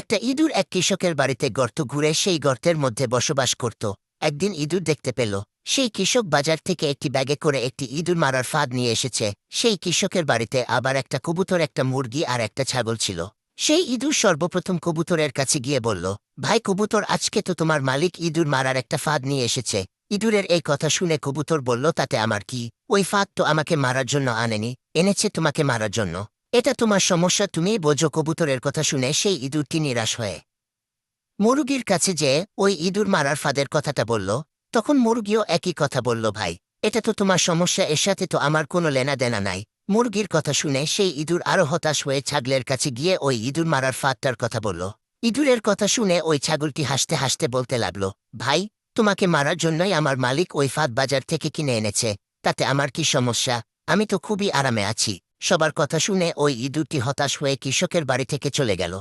একটা ইঁদুর এক কৃষকের বাড়িতে গর্ত ঘুরে সেই গর্তের মধ্যে বসবাস করত। একদিন ইঁদুর দেখতে পেল, সেই কৃষক বাজার থেকে একটি ব্যাগে করে একটি ইঁদুর মারার ফাঁদ নিয়ে এসেছে। সেই কৃষকের বাড়িতে আবার একটা কবুতর, একটা মুরগি আর একটা ছাগল ছিল। সেই ইঁদুর সর্বপ্রথম কবুতরের কাছে গিয়ে বলল, ভাই, কবুতর, আজকে তো তোমার মালিক ইঁদুর মারার একটা ফাঁদ নিয়ে এসেছে। ইঁদুরের এই কথা শুনে কবুতর বলল, তাতে আমার কি? ওই ফাঁদ তো আমাকে মারার জন্য আনেনি, এনেছে তোমাকে মারার জন্য। এটা তোমার সমস্যা তুমি বোঝো কবুতরের কথা শুনে সেই ইঁদুরটি নিরাশ হয়ে। মুরগির কাছে যে ওই ইঁদুর মারার ফাঁদের কথাটা বলল, তখন মুরগিও একই কথা বলল, ভাই, এটা তো তোমার সমস্যা, এর সাথে তো আমার কোনো লেনা দেনা নাই। মুরগির কথা শুনে সেই ইঁদুর আরও হতাশ হয়ে ছাগলের কাছে গিয়ে ওই ইঁদুর মারার ফাঁদটার কথা বলল। ইঁদুরের কথা শুনে ওই ছাগলটি হাসতে হাসতে বলতে লাগল, ভাই, তোমাকে মারার জন্যই আমার মালিক ওই ফাঁদ বাজার থেকে কিনে এনেছে, তাতে আমার কি সমস্যা? আমি তো খুবই আরামে আছি। সবার কথা শুনে ওই ইঁদুরটি হতাশ হয়ে কৃষকের বাড়ি থেকে চলে গেল।